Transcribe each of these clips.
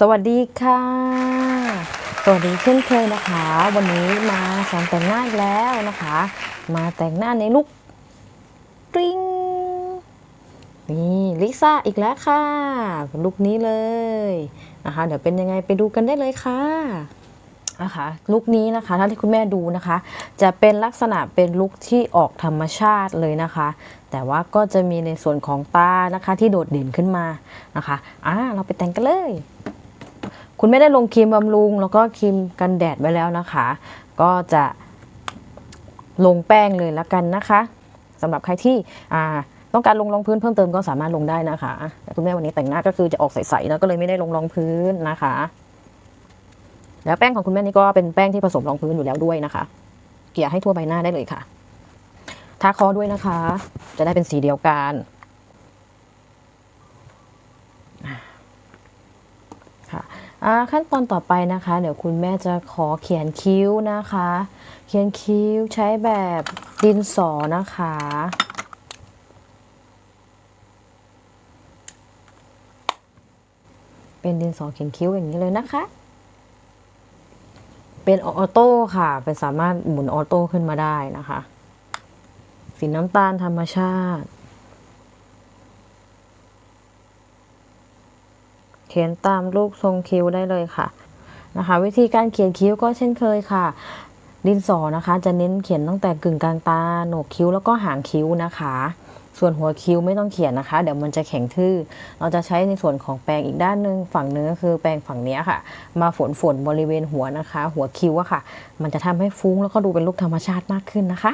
สวัสดีค่ะ สวัสดีเช่นเคยนะคะ วันนี้มาสอนแต่งหน้าแล้วนะคะ มาแต่งหน้าในลุคปริงนี่ลิซ่าอีกแล้วค่ะลุคนี้เลยนะคะ เดี๋ยวเป็นยังไงไปดูกันได้เลยค่ะนะคะลุคนี้นะคะถ้าที่คุณแม่ดูนะคะ จะเป็นลักษณะเป็นลุคที่ออกธรรมชาติเลยนะคะ แต่ว่าก็จะมีในส่วนของตานะคะที่โดดเด่นขึ้นมานะคะอ่าเราไปแต่งกันเลย คุณไม่ได้ลงครีมบำรุง แล้วก็ครีมกันแดดไว้แล้วนะคะ ก็จะลงแป้งเลยละกันนะคะสำหรับใครที่อ่าต้องการลงรองพื้นเพิ่มเติมก็สามารถลงได้นะคะแต่คุณแม่วันนี้แต่งหน้าก็คือจะออกใสๆนะก็เลยไม่ได้ลงรองพื้นนะคะ แล้วแป้งของคุณแม่นี่ก็เป็นแป้งที่ผสมรองพื้นอยู่แล้วด้วยนะคะ เกลี่ยให้ทั่วใบหน้าได้เลยค่ะทาคอด้วยนะคะ จะได้เป็นสีเดียวกันค่ะ ขั้นตอนต่อไปนะคะ เดี๋ยวคุณแม่จะขอเขียนคิ้วนะคะ เขียนคิ้วใช้แบบดินสอนะคะ เป็นดินสอเขียนคิ้วอย่างนี้เลยนะคะ เป็นออโต้ค่ะ เป็นสามารถหมุนออโต้ขึ้นมาได้นะคะ สีน้ำตาลธรรมชาติ ขียนตามลูกทรงคิ้วได้เลยค่ะนะคะ วิธีการเขียนคิ้วก็เช่นเคยค่ะ ดินสอนะคะ จะเน้นเขียนตั้งแต่กึ่งกลางตาโหนกคิ้วแล้วก็หางคิ้วนะคะ ส่วนหัวคิ้วไม่ต้องเขียนนะคะ เดี๋ยวมันจะแข็งทื่อ เราจะใช้ในส่วนของแปรงอีกด้านหนึ่งฝั่งเนื้อคือแปรงฝั่งนี้ค่ะ มาฝนฝนบริเวณหัวนะคะ หัวคิ้วอะค่ะ มันจะทำให้ฟุ้งแล้วก็ดูเป็นรูปธรรมชาติมากขึ้นนะคะ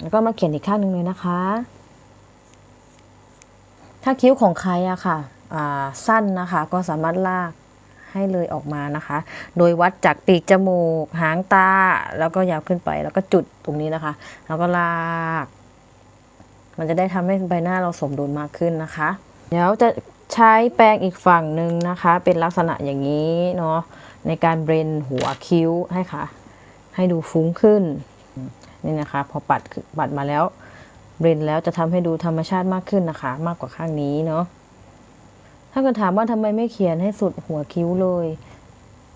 แล้วก็มาเขียนอีกข้างหนึ่งเลยนะคะ ถ้าคิ้วของใครอะค่ะสั้นนะคะก็สามารถลากให้เลยออกมานะคะ โดยวัดจากปีกจมูก หางตา แล้วก็ยาวขึ้นไป แล้วก็จุดตรงนี้นะคะ แล้วก็ลาก มันจะได้ทำให้ใบหน้าเราสมดุลมากขึ้นนะคะ เดี๋ยวจะใช้แปรงอีกฝั่งหนึ่งนะคะ เป็นลักษณะอย่างนี้เนาะ ในการเบรนหัวคิ้วให้ค่ะ ให้ดูฟุ้งขึ้น นี่นะคะ พอปัดปัดมาแล้ว เบรนแล้วจะทำให้ดูธรรมชาติมากขึ้นนะคะ มากกว่าข้างนี้เนาะถ้าเกิดถามว่าทำไมไม่เขียนให้สุดหัวคิ้วเลย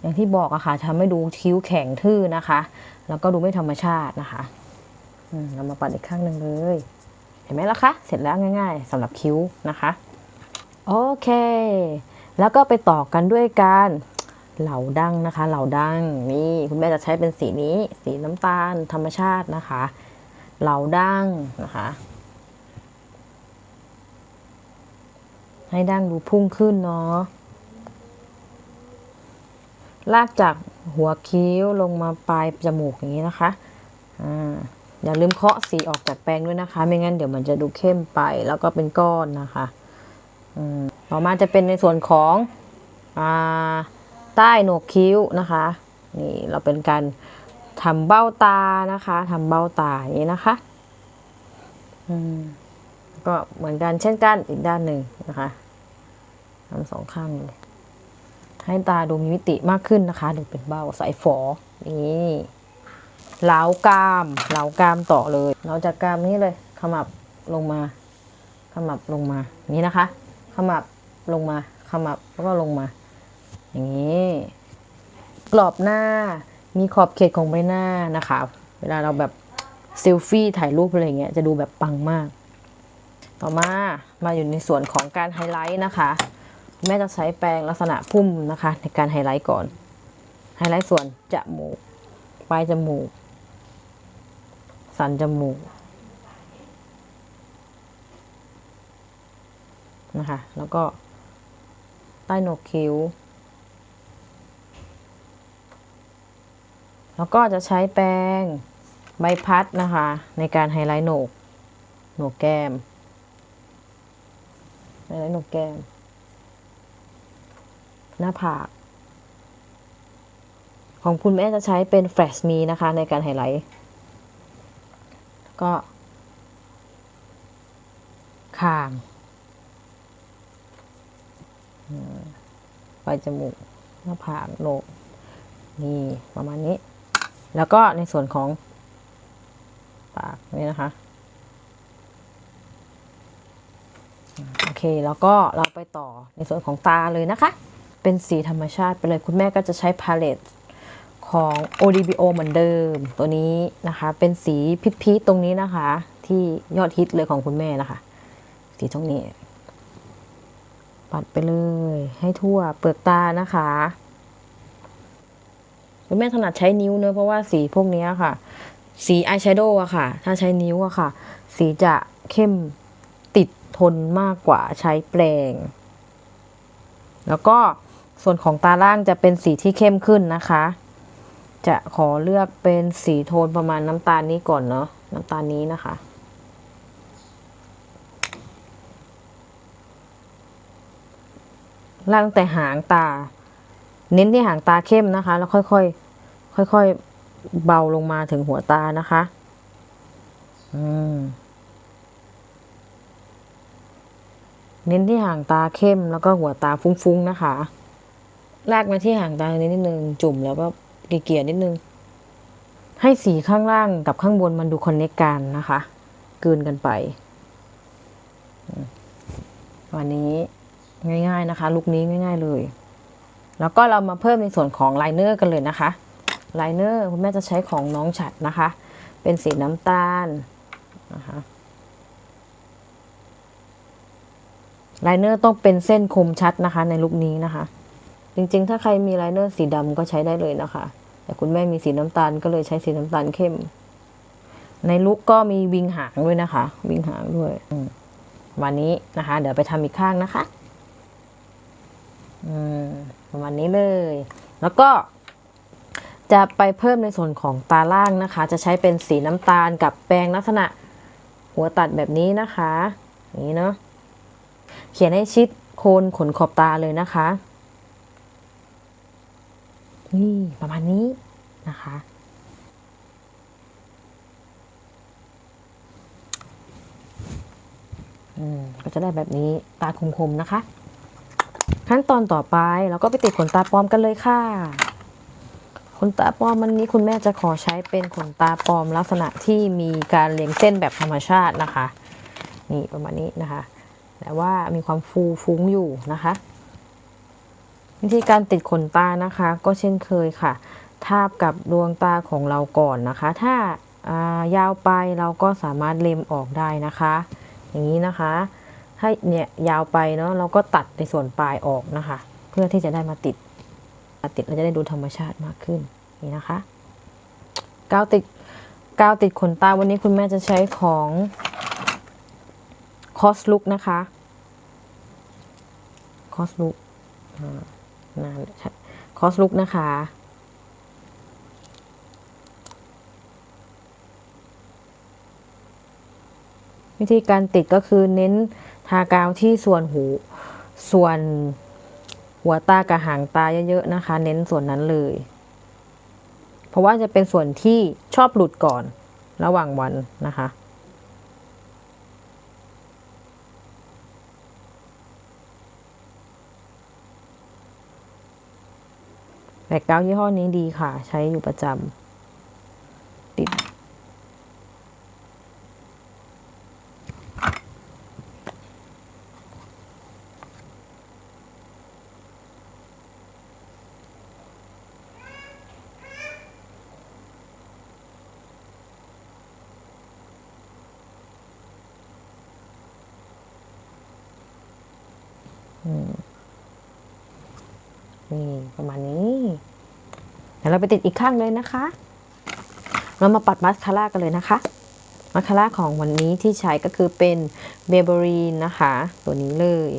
อย่างที่บอกอะค่ะทำให้ดูคิ้วแข็งทื่อนะคะ แล้วก็ดูไม่ธรรมชาตินะคะอืมเรามาปัดอีกข้างหนึ่งเลย เห็นไหมล่ะคะ เสร็จแล้วง่าย ๆสำหรับคิ้วนะคะ โอเค แล้วก็ไปต่อกันด้วยการเหลาดั้งนะคะ เหลาดั้งนี่คุณแม่จะใช้เป็นสีนี้ สีน้ำตาลธรรมชาตินะคะ เหลาดั้งนะคะ ให้ดั้งดูพุ่งขึ้นเนาะลากจากหัวคิ้วลงมาปลายจมูกอย่างนี้นะคะอ่าอย่าลืมเคาะสีออกจากแปรงด้วยนะคะ ไม่งั้นเดี๋ยวมันจะดูเข้มไปแล้วก็เป็นก้อนนะคะต่อมาจะเป็นในส่วนของอใต้โหนกคิ้วนะคะ นี่เราเป็นการ ทำเบ้าตานะคะทำเบ้าตาอย่างนี้นะคะอืมก็เหมือนกันเช่นกันอีกด้านหนึ่งนะคะทำสองข้างเลยให้ตาดูมีมิติมากขึ้นนะคะดี๋ยวเป็นเบ้าสายฝอนี่เหลากามเหลากามต่อเลยเราจะกามนี้เลยขมับลงมา ขมับลงมานี่นะคะ ขมับลงมา ขมับแล้วก็ลงมา อย่างนี้กรอบหน้า มีขอบเขตของใบหน้านะคะ เวลาเราแบบเซลฟี่ถ่ายรูปอะไรเงี้ยจะดูแบบปังมาก ต่อมามาอยู่ในส่วนของการไฮไลท์นะคะ แม่จะใช้แปรงลักษณะพุ่มนะคะ ในการไฮไลท์ก่อน ไฮไลท์ส่วนจมูกปลายจมูก สันจมูกนะคะ แล้วก็ใต้หนกคิ้ว แล้วก็จะใช้แปรงใบพัดนะคะ ในการไฮไลท์โหนกโหนกแก้มไฮไลท์โหนกแก้ม หน้าผาก ของคุณแม่จะใช้เป็นแฟลชมีนะคะ ในการไฮไลท์ก็คางอืมปลายจมูกหน้าผากโหนกนี่ประมาณนี้ แล้วก็ในส่วนของปากนี่นะคะ โอเค แล้วก็เราไปต่อในส่วนของตาเลยนะคะ เป็นสีธรรมชาติไปเลยคุณแม่ก็จะใช้พาเลตของ ODBO เหมือนเดิม ตัวนี้นะคะ เป็นสีพิษพีตรงนี้นะคะ ที่ยอดฮิตเลยของคุณแม่นะคะ สีตรงนี้ ปัดไปเลยให้ทั่วเปลือกตานะคะ คุณแม่ถนัดใช้นิ้วเนอะเพราะว่าสีพวกนี้ค่ะ สีอายแชโดว์อะค่ะ ถ้าใช้นิ้วอะค่ะ สีจะเข้มติดทนมากกว่าใช้แปรงแล้วก็ส่วนของตาล่างจะเป็นสีที่เข้มขึ้นนะคะ จะขอเลือกเป็นสีโทนประมาณน้ำตาลนี้ก่อนเนาะน้ำตาลนี้นะคะล่างแต่หางตา เน้นที่หางตาเข้มนะคะ แล้วค่อยๆ ค่อยๆเบาลงมาถึงหัวตานะคะ อืมเน้นที่หางตาเข้มแล้วก็หัวตาฟุ้งๆนะคะ ลากมาที่หางตานิดนึงจุ่มแล้วก็เกลี่ยๆนิดนึง ให้สีข้างล่างกับข้างบนมันดูคอนเนคกันนะคะกลืนกันไป วันนี้ง่าย ๆนะคะ ลุคนี้ง่าย ๆเลย แล้วก็เรามาเพิ่มในส่วนของไลเนอร์กันเลยนะคะ ไลเนอร์คุณแม่จะใช้ของน้องฉัดนะคะ เป็นสีน้ำตาลนะคะไลเนอร์ต้องเป็นเส้นคมชัดนะคะ ในลุคนี้นะคะ จริงๆ ถ้าใครมีไลเนอร์สีดำก็ใช้ได้เลยนะคะ แต่คุณแม่มีสีน้ำตาลก็เลยใช้สีน้ำตาลเข้ม ในลุคก็มีวิงหางด้วยนะคะ วิงหางด้วยวันนี้นะคะ เดี๋ยวไปทำอีกข้างนะคะอืมประมาณนี้เลย แล้วก็ จะไปเพิ่มในส่วนของตาล่างนะคะ จะใช้เป็นสีน้ำตาลกับแปรงลักษณะหัวตัดแบบนี้นะคะอย่างนี้เนาะเขียนให้ชิดโคนขนขอบตาเลยนะคะ นี่ประมาณนี้นะคะ อืมก็จะได้แบบนี้ตาคมๆนะคะ ขั้นตอนต่อไปเราก็ไปติดขนตาปลอมกันเลยค่ะ นตาปลอมวันนี้คุณแม่จะขอใช้เป็นขนตาปลอมลักษณะที่มีการเรียงเส้นแบบธรรมชาตินะคะ นี่ประมาณนี้นะคะ แต่ว่ามีความฟูฟุ้งอยู่นะคะ วิธีการติดขนตานะคะ ก็เช่นเคยค่ะ ทาบกับดวงตาของเราก่อนนะคะ ถ้าายาวไปเราก็สามารถเล็มออกได้นะคะ อย่างนี้นะคะให้เนี่ยยาวไปเนาะเราก็ตัดในส่วนปลายออกนะคะ เพื่อที่จะได้มาติด ติดเราจะได้ดูธรรมชาติมากขึ้นนี่นะคะกาวติดกาวติดขนตาวันนี้คุณแม่จะใช้ของคอสลุกนะคะคอสลุกนานคอสลุกนะคะวิธีการติดก็คือเน้นทากาวที่ส่วนหูส่วน หัวตากับหางตาเยอะๆนะคะ เน้นส่วนนั้นเลย เพราะว่าจะเป็นส่วนที่ชอบหลุดก่อนระหว่างวันนะคะแต่กายี่ห้อนี้ดีค่ะ ใช้อยู่ประจำติด นี่ประมาณนี้เดี๋ยวเราไปติดอีกข้างเลยนะคะ เรามาปัดมัสคาร่ากันเลยนะคะมัสคาร่าของวันนี้ที่ใช้ก็คือเป็นเบเบอรีนนะคะ ตัวนี้เลย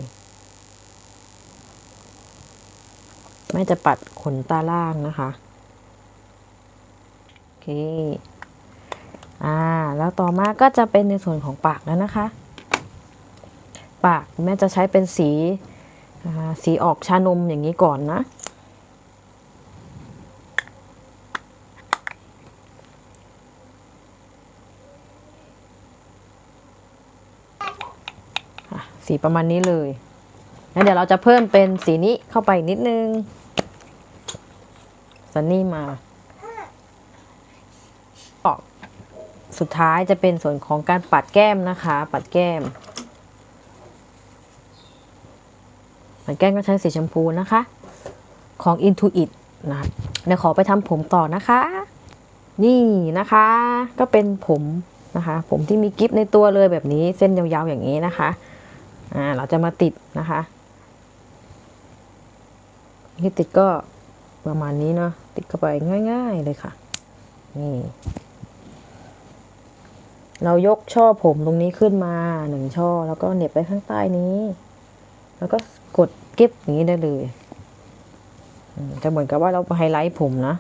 แม่จะปัดขนตาล่างนะคะ โอเค อ่า แล้วต่อมาก็จะเป็นในส่วนของปากแล้วนะคะ ปากแม่จะใช้เป็นสี สีออกชานมอย่างนี้ก่อนนะ สีประมาณนี้เลยแล้วเดี๋ยวเราจะเพิ่มเป็นสีนี้เข้าไปนิดนึงซันนี่มาออกสุดท้ายจะเป็นส่วนของการปัดแก้มนะคะ ปัดแก้ม หมันแก้มก็ใช้สีชมพูนะคะ ของ Intuit นะคะเดี๋ยวขอไปทำผมต่อนะคะ นี่นะคะ ก็เป็นผมนะคะ ผมที่มีกิฟในตัวเลยแบบนี้เส้นยาวๆอย่างนี้นะคะ อ่า เราจะมาติดนะคะที่ติดก็ประมาณนี้เนาะติดเข้าไปง่าย ๆเลยค่ะ นี่ เรายกช่อผมตรงนี้ขึ้นมาหนึ่งช่อ แล้วก็เหน็บไปข้างใต้นี้ แล้วก็ กดเกิ๊บอย่างนี้ได้เลยจะเหมือนกับว่าเราไฮไลท์ผมนะ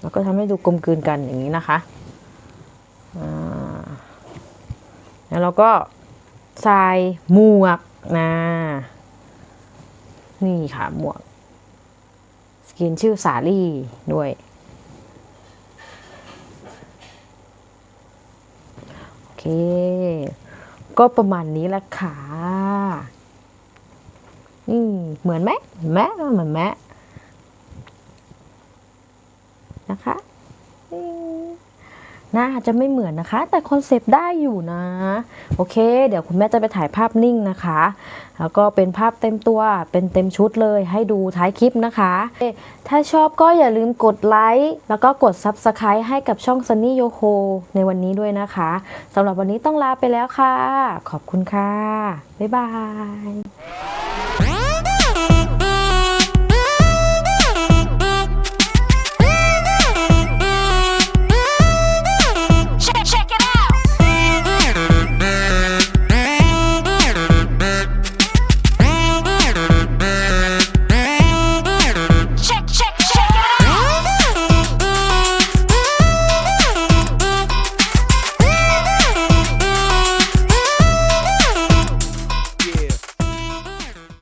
แล้วก็ทำให้ดูกลมกลืนกันอย่างนี้นะคะแล้วเราก็ใส่หมวกนะนี่ค่ะหมวก สกินชื่อสาลี่ด้วย โอ เค ก็ประมาณนี้ละค่ะอืมเหมือนไหมเห็นไหมเหมือนไหมนะคะอืม หน้าจจะไม่เหมือนนะคะ แต่คอนเซปต์ได้อยู่นะ โอเค เดี๋ยวคุณแม่จะไปถ่ายภาพนิ่งนะคะ แล้วก็เป็นภาพเต็มตัวเป็นเต็มชุดเลยให้ดูท้ายคลิปนะคะ ถ้าชอบก็อย่าลืมกดไลค์แล้วก็กด Subscribe ให้กับช่อง Sunny Yoko ในวันนี้ด้วยนะคะสำหรับวันนี้ต้องลาไปแล้วค่ะ ขอบคุณค่ะ บ๊ายบาย